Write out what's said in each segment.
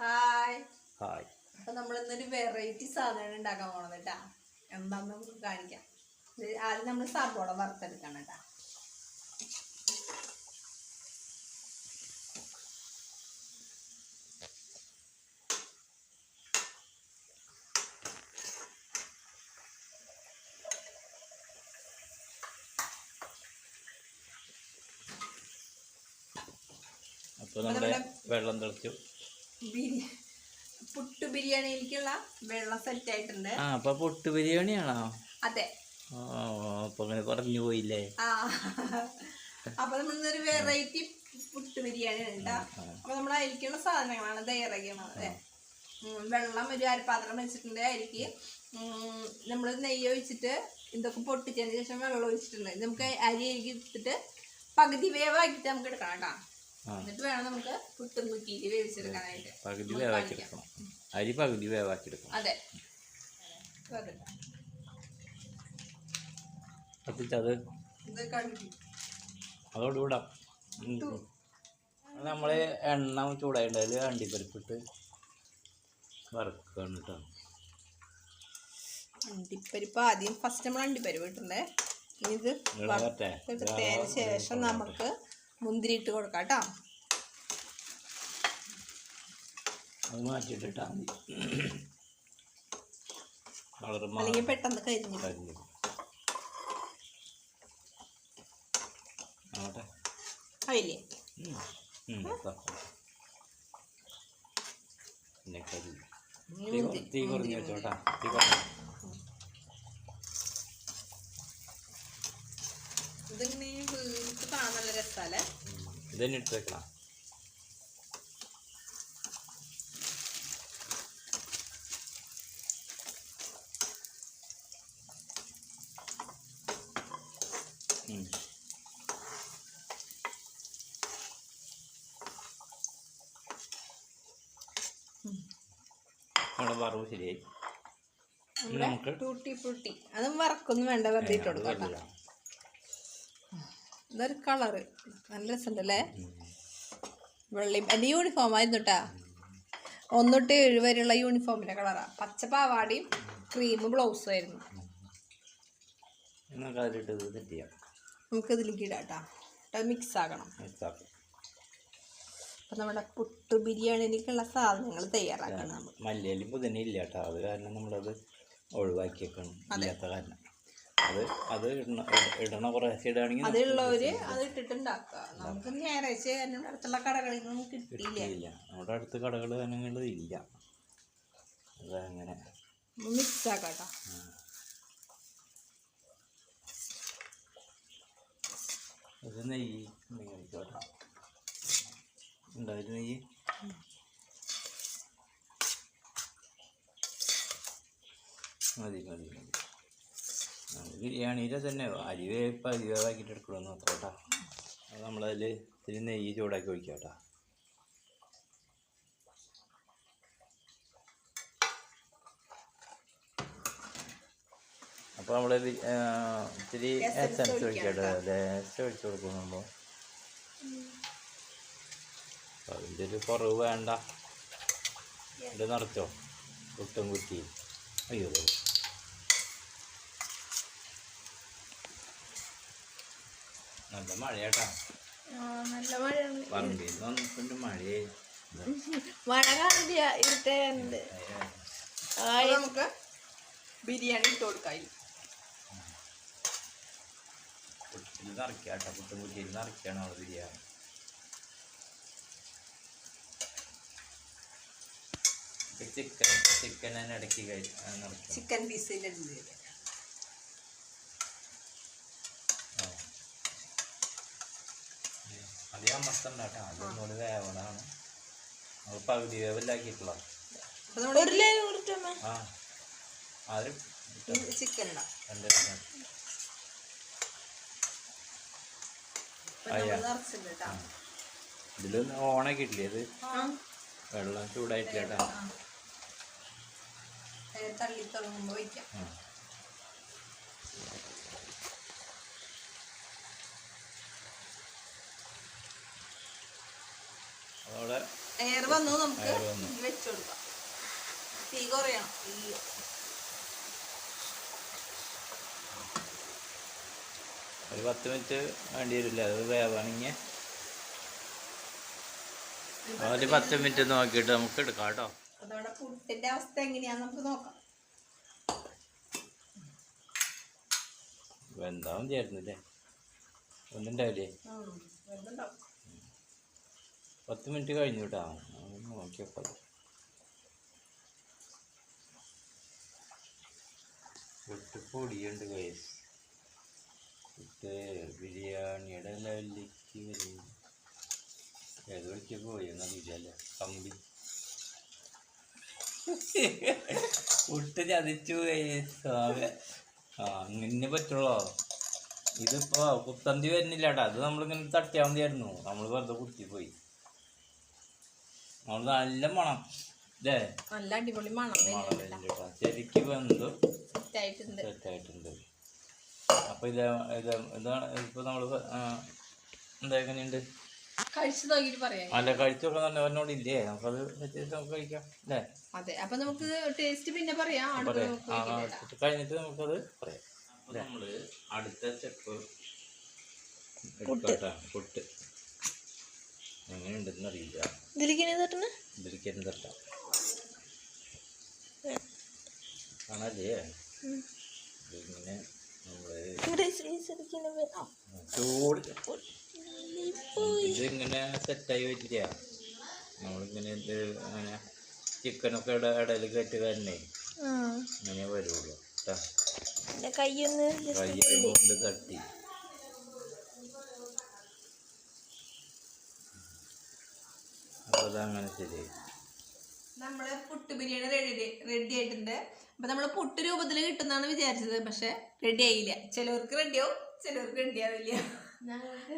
Hi hi അപ്പൊ നമ്മൾ ഇന്നൊരു വെറൈറ്റി സാധനം ഉണ്ടാക്കാൻ പോണത് കേട്ടാ എന്താന്ന് നമുക്ക് കാണിക്കാം. ആദ്യം നമ്മൾ സബോള വറുത്തെടുക്കണം കേട്ടാ അപ്പോൾ നമ്മുടെ വെള്ളം തിളച്ചു. ബിരി പുട്ട് ബിരിയാണിയിലേക്കുള്ള വെള്ളം സെറ്റ് ആയിട്ടുണ്ട്. ആ അപ്പോൾ പുട്ട് ബിരിയാണിയാണോ? അതെ. അപ്പൊ അങ്ങനെ പറഞ്ഞു പോയില്ലേ? അപ്പൊ നമ്മൾ ഇന്നൊരു വെറൈറ്റി പുട്ട് ബിരിയാണി ഉണ്ടാ അപ്പൊ നമ്മൾ അതിലേക്കുള്ള സാധനങ്ങളാണ് തയ്യാറാക്കിയത് ഉം, വെള്ളം ഒരു അരപ്പാത്രം വെച്ചിട്ടുണ്ട് അതിലേക്ക് നമ്മൾ നെയ്യ് ഒഴിച്ചിട്ട് ഇതൊക്കെ പൊട്ടിച്ചതിന് ശേഷം വെള്ളം ഒഴിച്ചിട്ടുണ്ട്. നമുക്ക് അരി അരിക്ക് എടുത്തിട്ട് പകുതി വേവാക്കിയിട്ട് നമുക്ക് എടുക്കണം കേട്ടോ. എന്നിട്ട് വേണം നമുക്ക് പുട്ടും കുക്കിയിട്ട് വേവിച്ചെടുക്കാനായിട്ട്. പകുതി വേവാക്കി. എടുക്കണം അരി പകുതി വേവാക്കി എടുക്കണം അതെ? അതെ. അതോട് വിടാം നമ്മൾ എണ്ണ ചൂടായിട്ടുണ്ടായാൽ അണ്ടിപ്പരിപ്പിട്ട് വറുക്കുകയാണ് കേട്ടോ. അണ്ടിപ്പരിപ്പ് ആദ്യം ഫസ്റ്റ് നമ്മൾ അണ്ടിപ്പരിപ്പ് ഇട്ടുണ്ടേ ഇത് ശേഷം നമുക്ക് മുന്തിരി ഇട്ട് കൊടുക്കാം കേട്ടോ. അത് മാറ്റിയിട്ടിട്ടാ മതി. അല്ലെങ്കിൽ പെട്ടെന്ന് കരിഞ്ഞു. ആയില്ലേ? തീ കുറഞ്ഞു വെച്ചോട്ടാ തീ കുറഞ്ഞു ഇതിങ്ങനെ വീർത്ത് കാണാൻ നല്ല രസമല്ലേ ഇതന്നെ ഇട്ട് വെക്കണം. നമ്മുടെ വറവ് ശരിയായി നമുക്ക് ടൂട്ടി ഫ്രൂട്ടി അതും വറക്കൊന്നും വേണ്ട വെറുതെ ഇട്ട് കൊടുക്കാം കേട്ടോ. ഇതൊരു കളറ്. നല്ല രസമുണ്ടല്ലേ? ഉം. വെള്ളയും എന്റെ യൂണിഫോം ആയിരുന്നു കേട്ടാ ഒന്നൊട്ട് ഏഴ് വരെയുള്ള യൂണിഫോമിന്റെ കളറാണ് പച്ച പാവാടിയും ക്രീം ബ്ലൗസും ആയിരുന്നു. നമുക്ക് അതിലിട്ട് ഇത് നമുക്ക് ഇതിലേക്ക് ഇടാം കേട്ടോ മിക്സ് ആക്കണം അപ്പം നമ്മുടെ പുട്ട് ബിരിയാണിയിലേക്കുള്ള സാധനങ്ങൾ തയ്യാറാക്കണം മല്ലിയിലും പുതിന ഇല്ല കേട്ടോ അത് കാരണം നമ്മളത് ഒഴിവാക്കിയേക്കണം. അല്ലാത്ത കാരണം. അത് അത് ഇടണ ഇട- ഇടണ കുറേശ്ശെ ഇടുകയാണെങ്കിൽ അതുള്ളവര് അത് ഇട്ടിട്ടുണ്ടാക്കുക. നമുക്ക് ഞായറാഴ്ച കാരണം അടുത്തുള്ള കടകളിൽ നിന്നും കിട്ടിയില്ല. നമ്മുടെ അടുത്ത് കടകൾ തന്നെ ഇല്ല. അത് മിക്സ് ആക്കാം കേട്ടോ ഇത് നെയ്യ് നെയ്യ് ഒഴിച്ചോട്ടെ നെയ്യ്? മതി മതി മതി. ബിരിയാണിയിലെ തന്നെ അരി വേപ്പ് അരി വേവാക്കിയിട്ട് എടുക്കണമെന്ന് മാത്രം കേട്ടോ. അത് നമ്മളതിൽ ഇത്തിരി നെയ്യ് ചൂടാക്കി ഒഴിക്കാം കേട്ടോ. അപ്പോൾ നമ്മൾ ഇത്തിരി എസൻസ് ഒഴിക്കട്ടെ ലേശം ഒഴിച്ചു കൊടുക്കുമ്പോൾ അതിന്റെ ഒരു കുറവ് വേണ്ട. ഇത് നിറച്ചോ? കുട്ടും കുറ്റി അയ്യോ നല്ല മഴയാട്ടാ. നല്ല മഴ. പറമ്പിൽ വന്നിട്ടുണ്ട് മഴയായി മഴ കാണില്ല ഇരുട്ടുണ്ട് നമുക്ക് ബിരിയാണി ഇട്ട് കൊടുക്കായി കുട്ടിയിൽ നിറയ്ക്കാട്ടോ കുട്ടും കുറ്റിയിൽ നിറയ്ക്കാണ് അവൾ ബിരിയാണി? ചിക്കൻ ചിക്കൻ തന്നെ ഇടയ്ക്ക് കഴി നിറയ്ക്കാം ചിക്കൻ പീസിന്റെ ആ. അധികം മസ്തണ്ട കേട്ടോ അതൊന്നുകൂടി വേവണതാണ്. നമ്മൾ പകുതി വേവല്ലാക്കിയിട്ടുള്ള ആ ആരും ചിക്കൻ രണ്ട് ഇതിലൊന്ന് ഓണാക്കിയിട്ടില്ലേ ഇത്. വെള്ളം ചൂടായിട്ടില്ല കേട്ടോ. തള്ളി തുടങ്ങുമ്പോൾ വയ്ക്കാം ആ. എയർ വന്നു നമുക്ക്. Air ഇത് വെച്ച് കൊടുക്കാം തീ കുറയണം. തീ ഒരു പത്ത് മിനിറ്റ് വേണ്ടി വരില്ല. അത് വേവാണെങ്കിൽ ഒരു പത്ത് മിനിറ്റ് നോക്കിയിട്ട് നമുക്ക് എടുക്കാം കേട്ടോ. അതോടെ പുട്ടിന്റെ അവസ്ഥ എങ്ങനെയാന്ന് നമുക്ക് നോക്കാം. വെന്താവും ചേർന്നില്ലേ ഒന്നുണ്ടാവില്ലേ. പത്ത് മിനിറ്റ് കഴിഞ്ഞു കേട്ടോ നോക്കിയപ്പോൾ പൊടിയുണ്ട് കൈസ് ബിരിയാണിയുടെ ലെവലിലേക്ക് വരും ഏത് വഴിക്ക് എന്നാ അറിയില്ലല്ലേ കമ്പി. പുട്ട് ചതിച്ചു കൈസ് ആ അങ്ങനെ പറ്റുള്ളോ? ഇതിപ്പോ കുത്തന്തി വരുന്നില്ല കേട്ടോ അത് നമ്മളിങ്ങനെ തട്ടിയാൽ മതിയായിരുന്നു. നമ്മൾ വെറുതെ കുത്തിപ്പോയി. നമ്മൾ നല്ല മണം. ഇല്ലേ നല്ല അടിപൊളി മണം ശരിക്ക് വെന്തു. സെറ്റായിട്ടുണ്ട്. സെറ്റായിട്ടുണ്ട്. അപ്പൊ ഇത് ഇത് ഇതാണ് ഇപ്പൊ നമ്മൾ എന്താ എങ്ങനെയുണ്ട്? കഴിച്ചു നോക്കിയിട്ട് പറയാം. അല്ല കഴിച്ചൊക്കെ തന്നെ എന്നോട് ഇല്ലേ? നമുക്കത് ചെയ്ത് നമുക്ക് കഴിക്കാം. അല്ലേ? അതെ. അപ്പൊ നമുക്ക് ടേസ്റ്റ് പിന്നെ പറയാം. ഇത് കഴിഞ്ഞിട്ട് നമുക്കത് പറയാം. നമ്മൾ അടുത്ത സ്റ്റെപ്പ് പുട്ട്. എങ്ങനെയുണ്ടെന്ന് അറിയില്ല ഇതിലേക്ക് തട്ടണ ഇതിരിക്കാൻ തട്ടാം കാണാല്ലേ ഇതിങ്ങനെ നമ്മൾ ചൂട് ഇതിങ്ങനെ സെറ്റായി വെച്ചിട്ടാ നമ്മളിങ്ങനെ ഇത് അങ്ങനെ ചിക്കനൊക്കെ ഇട ഇടയിൽ കയറ്റി തന്നെ ഇങ്ങനെ വരുള്ളൂ. കേട്ടോ കൈ കൊണ്ട് തട്ടി അതങ്ങനെ ശരിയായി. നമ്മൾ പുട്ട് ബിരിയാണി റെഡി റെഡി ആയിട്ടുണ്ട്. അപ്പൊ നമ്മൾ പുട്ട് രൂപത്തിൽ കിട്ടുന്നാണ് വിചാരിച്ചത് പക്ഷെ റെഡി ആയില്ല. ചിലവർക്ക് റെഡിയാവും ചിലവർക്ക് റെഡി ആവില്ല.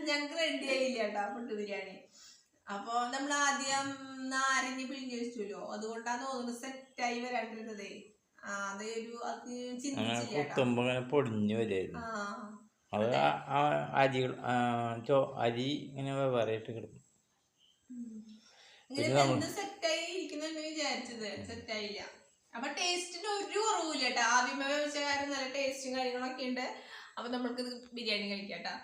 ഞങ്ങക്ക് റെഡി ആയില്ല കേട്ടോ പുട്ട് ബിരിയാണി. അപ്പൊ നമ്മൾ ആദ്യം നാരങ്ങ പിഴിഞ്ഞ് വെച്ചല്ലോ. അതുകൊണ്ടാണ് തോന്നുന്നത് സെറ്റായി വരാണ്ടിരുന്നത്. അത് ഒരു അത് ചിന്തിച്ചില്ല പൊടിഞ്ഞു വരുമായിരുന്നു ആ. അത് അരികൾ അരി ഇങ്ങനെ വേറെ കിടക്കും. സെറ്റായില്ല. അപ്പൊ ടേസ്റ്റിന് ഒരു കുറവില്ല കേട്ടോ ആദ്യമേ വെച്ച കാര്യം നല്ല ടേസ്റ്റും കാര്യങ്ങളൊക്കെ ഉണ്ട്. അപ്പൊ നമ്മൾക്ക് ബിരിയാണി കഴിക്കാം കേട്ടോ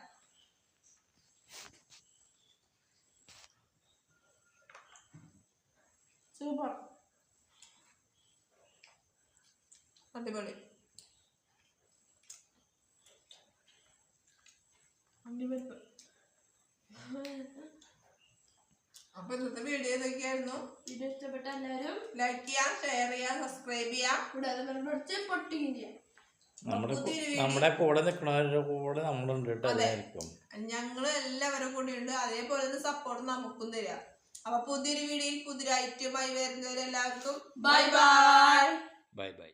സൂപ്പർ. അടിപൊളി. അടിപൊളി അപ്പൊ ഇന്നത്തെ വീഡിയോ ഇതൊക്കെയായിരുന്നു വീഡിയോ ഇഷ്ടപ്പെട്ട എല്ലാവരും ലൈക്ക് ചെയ്യാം ഷെയർ ചെയ്യാം സബ്സ്ക്രൈബ് ചെയ്യാം. കൂടാതെ പൊട്ടിക്കുകയും ചെയ്യാം. നമ്മുടെ നമ്മുടെ കൂടെ നിൽക്കുന്നവരുടെ കൂടെ നമ്മളുണ്ട് കേട്ടോ ഞങ്ങൾ എല്ലാവരും കൂടെ ഉണ്ട് അതേപോലെ തന്നെ സപ്പോർട്ട് നമുക്കും തരാം. അപ്പൊ പുതിയൊരു വീഡിയോയിൽ പുതിയൊരു ഐറ്റമായി വരുന്നവരെല്ലാവർക്കും ബൈ ബൈ ബൈ ബൈ